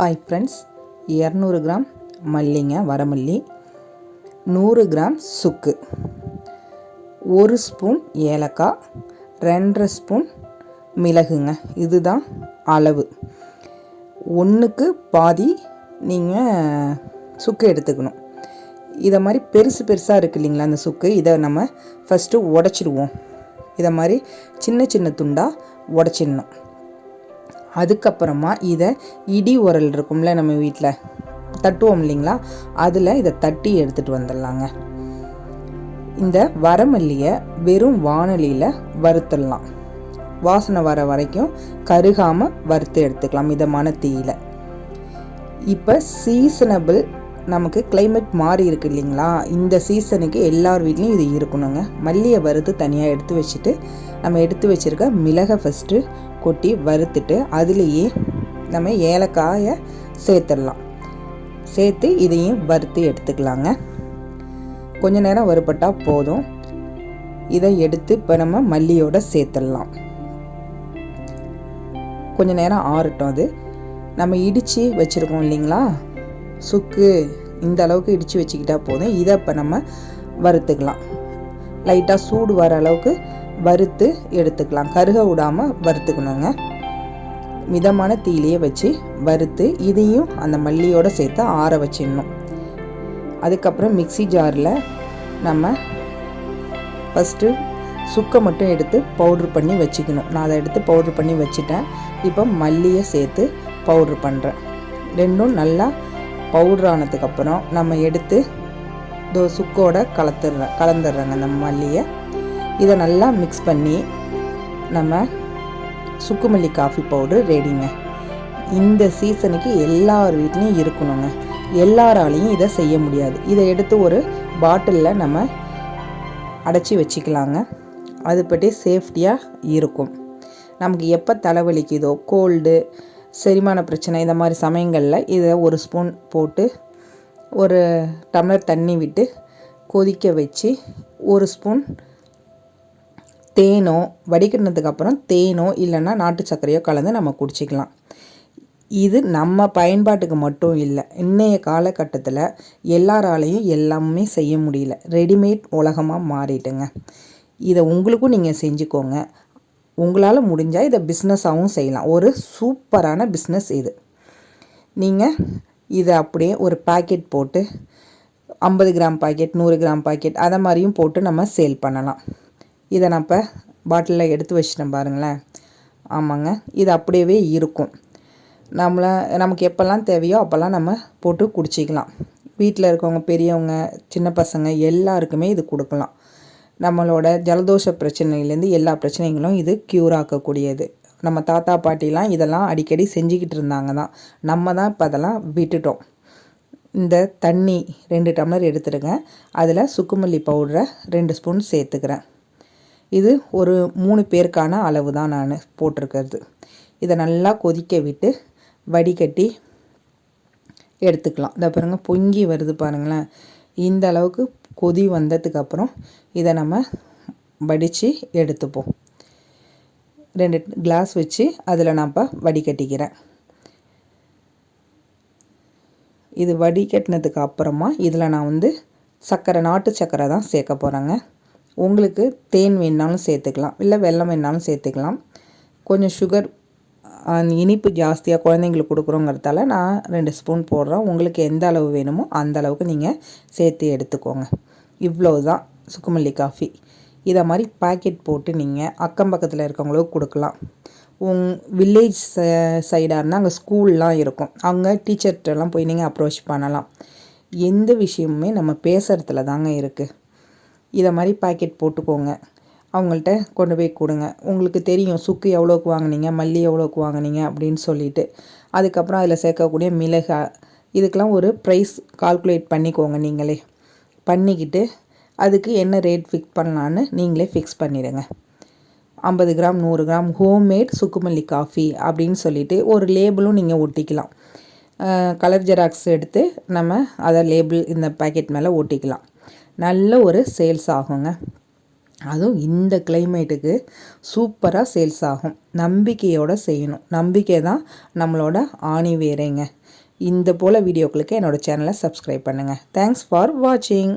Hi friends இரநூறு gram மல்லிங்க வரமல்லி நூறு கிராம் சுக்கு. ஒரு ஸ்பூன் ஏலக்காய் ரெண்டரை ஸ்பூன் மிளகுங்க. இதுதான் அளவு. ஒன்றுக்கு பாதி நீங்கள் சுக்கு எடுத்துக்கணும். இதை மாதிரி பெருசு பெருசாக இருக்குது இல்லைங்களா அந்த சுக்கு? இதை நம்ம ஃபஸ்ட்டு உடச்சிடுவோம். இதை மாதிரி சின்ன சின்ன துண்டாக உடச்சிடணும். அதுக்கப்புறமா இதை இடி உரல் இருக்கும்ல நம்ம வீட்டில் தட்டுவோம் இல்லைங்களா? அதில் இதை தட்டி எடுத்துகிட்டு வந்துடலாங்க. இந்த வரமல்லியை வெறும் வானொலியில் வறுத்துடலாம். வாசனை வர வரைக்கும் கருகாமல் வறுத்து எடுத்துக்கலாம் மிதமான தீயில் இப்போ சீசனபிள் நமக்கு கிளைமேட் மாறி இருக்கு இல்லைங்களா? இந்த சீசனுக்கு எல்லார் வீட்லேயும் இது இருக்கணுங்க. மல்லியை வறுத்து தனியாக எடுத்து வச்சுட்டு நம்ம எடுத்து வச்சுருக்க மிளகை ஃபஸ்ட்டு கொட்டி வறுத்துட்டு அதுலேயே நம்ம ஏலக்காயை சேர்த்துடலாம். சேர்த்து இதையும் வறுத்து எடுத்துக்கலாங்க. கொஞ்ச நேரம் வறுப்பட்டால் போதும். இதை எடுத்து இப்போ நம்ம மல்லியோட சேர்த்துடலாம். கொஞ்ச நேரம் ஆறட்டும் அது. நம்ம இடித்து வச்சுருக்கோம் இல்லைங்களா? சுக்கு இந்த அளவுக்கு இடித்து வச்சுக்கிட்டா போதும். இதை இப்போ நம்ம வறுத்துக்கலாம். லைட்டாக சூடு வர அளவுக்கு வறுத்து எடுத்துக்கலாம். கருக விடாமல் வறுத்துக்கணுங்க. மிதமான தீலையே வச்சு வறுத்து இதையும் அந்த மல்லியோடு சேர்த்து ஆற வச்சிடணும். அதுக்கப்புறம் மிக்சி ஜாரில் நம்ம ஃபஸ்ட்டு சுக்கை மட்டும் எடுத்து பவுட்ரு பண்ணி வச்சுக்கணும். நான் அதை எடுத்து பவுட்ரு பண்ணி வச்சுட்டேன். இப்போ மல்லியை சேர்த்து பவுட்ரு பண்ணுறேன் ரெண்டும் நல்லா பவுட்ரு ஆனதுக்கப்புறம் நம்ம எடுத்து தோ சுக்கோட கலத்துடுறேன் கலந்துடுறேங்க நம்ம மல்லியை. இதை நல்லா மிக்ஸ் பண்ணி நம்ம சுக்குமல்லி காஃபி பவுடர் ரெடிங்க இந்த சீசனுக்கு எல்லார் வீட்லேயும் இருக்கணுங்க. எல்லாராலையும் இதை செய்ய முடியாது. இதை எடுத்து ஒரு பாட்டிலில் நம்ம அடைச்சி வச்சுக்கலாங்க. அது பற்றி சேஃப்டியாக இருக்கும். நமக்கு எப்போ தலைவலிக்குதோ கோல்டு செரிமான பிரச்சனை இந்த மாதிரி சமயங்களில் இதை ஒரு ஸ்பூன் போட்டு ஒரு டம்ளர் தண்ணி விட்டு கொதிக்க வச்சு ஒரு ஸ்பூன் தேனோ வடிகட்டினதுக்கப்புறம் தேனோ இல்லைன்னா நாட்டு சர்க்கரையோ கலந்து நம்ம குடிச்சிக்கலாம். இது நம்ம பயன்பாட்டுக்கு மட்டும் இல்லை இன்றைய காலகட்டத்தில் எல்லாராலையும் எல்லாமே செய்ய முடியல. ரெடிமேட் உலகமாக மாறிட்டுங்க. இதை உங்களுக்கும் நீங்கள் செஞ்சுக்கோங்க. உங்களால் முடிஞ்சால் இதை பிஸ்னஸாகவும் செய்யலாம். ஒரு சூப்பரான பிஸ்னஸ் இது. நீங்கள் இதை அப்படியே ஒரு பேக்கெட் போட்டு ஐம்பது கிராம் பாக்கெட் நூறு கிராம் பாக்கெட் அதை மாதிரியும் போட்டு நம்ம சேல் பண்ணலாம். இதை நான் இப்போ பாட்டிலில் எடுத்து வச்சிட்டேன் பாருங்களேன். ஆமாங்க இது அப்படியே இருக்கும். நம்மளை நமக்கு எப்போல்லாம் தேவையோ அப்போல்லாம் நம்ம போட்டு குடிச்சிக்கலாம். வீட்டில் இருக்கவங்க பெரியவங்க சின்ன பசங்க எல்லாருக்குமே இது கொடுக்கலாம். நம்மளோட ஜலதோஷ பிரச்சனையிலேருந்து எல்லா பிரச்சனைகளும் இது க்யூர் ஆக்கக்கூடியது. நம்ம தாத்தா பாட்டிலாம் இதெல்லாம் அடிக்கடி செஞ்சுக்கிட்டு இருந்தாங்க தான். நம்ம தான் இப்போ அதெல்லாம் விட்டுட்டோம். இந்த தண்ணி ரெண்டு டம்ளர் எடுத்துடுங்க. அதில் சுக்குமல்லி பவுடரை ரெண்டு ஸ்பூன் சேர்த்துக்கிறேன். இது ஒரு மூணு பேருக்கான அளவு தான் நான் போட்டிருக்கிறது. இதை நல்லா கொதிக்க விட்டு வடிகட்டி எடுத்துக்கலாம். இந்த பாருங்க பொங்கி வருது பாருங்களேன். இந்த அளவுக்கு கொதி வந்ததுக்கப்புறம் இதை நம்ம வடித்து எடுத்துப்போம். ரெண்டு கிளாஸ் வச்சு அதில் நான் இப்போ வடிகட்டிக்கிறேன். இது வடிகட்டினதுக்கு அப்புறமா இதில் நான் வந்து சர்க்கரை நாட்டு சர்க்கரை தான் சேர்க்க போகிறேங்க உங்களுக்கு தேன் வேணாலும் சேர்த்துக்கலாம் இல்லை வெல்லம் வேணாலும் சேர்த்துக்கலாம். கொஞ்சம் சுகர் இனிப்பு ஜாஸ்தியாக குழந்தைங்களுக்கு கொடுக்குறோங்கிறதால நான் ரெண்டு ஸ்பூன் போடுறேன். உங்களுக்கு எந்த அளவு வேணுமோ அந்த அளவுக்கு நீங்கள் சேர்த்து எடுத்துக்கோங்க. இவ்வளோ தான் சுக்குமல்லி காஃபி இதை மாதிரி பாக்கெட் போட்டு நீங்கள் அக்கம் பக்கத்தில் இருக்கவங்களுக்கு கொடுக்கலாம். உங் வில்லேஜ் சைடாக இருந்தால் அங்கே ஸ்கூல்லாம் இருக்கும். அங்கே டீச்சர்கிட்டலாம் போய் நீங்கள் அப்ரோச் பண்ணலாம். எந்த விஷயமுமே நம்ம பேசுகிறதுல தாங்க இருக்குது இதை மாதிரி பாக்கெட் போட்டுக்கோங்க. அவங்கள்ட்ட கொண்டு போய் கொடுங்க. உங்களுக்கு தெரியும் சுக்கு எவ்வளோக்கு வாங்கினீங்க மல்லி எவ்வளோக்கு வாங்கினீங்க அப்படின்னு சொல்லிட்டு. அதுக்கப்புறம் அதில் சேர்க்கக்கூடிய மிளகா இதுக்கெலாம் ஒரு ப்ரைஸ் கால்குலேட் பண்ணிக்கோங்க நீங்களே. பண்ணிக்கிட்டு அதுக்கு என்ன ரேட் ஃபிக்ஸ் பண்ணலான்னு நீங்களே ஃபிக்ஸ் பண்ணிடுங்க. ஐம்பது கிராம் நூறு கிராம் ஹோம்மேட் சுக்குமல்லி காஃபி அப்படின்னு சொல்லிட்டு ஒரு லேபிளும் நீங்கள் ஒட்டிக்கலாம். கலர் ஜெராக்ஸ் எடுத்து நம்ம அதை லேபிள் இந்த பேக்கெட் மேலே ஒட்டிக்கலாம். நல்ல ஒரு சேல்ஸ் ஆகுங்க. அதுவும் இந்த கிளைமேட்டுக்கு சூப்பராக சேல்ஸ் ஆகும். நம்பிக்கையோடு செய்யணும். நம்பிக்கை தான் நம்மளோட ஆணி வேறேங்க இந்த போல் வீடியோக்களுக்கு என்னோடய சேனலை சப்ஸ்கிரைப் பண்ணுங்கள் தேங்க்ஸ் ஃபார் வாட்சிங்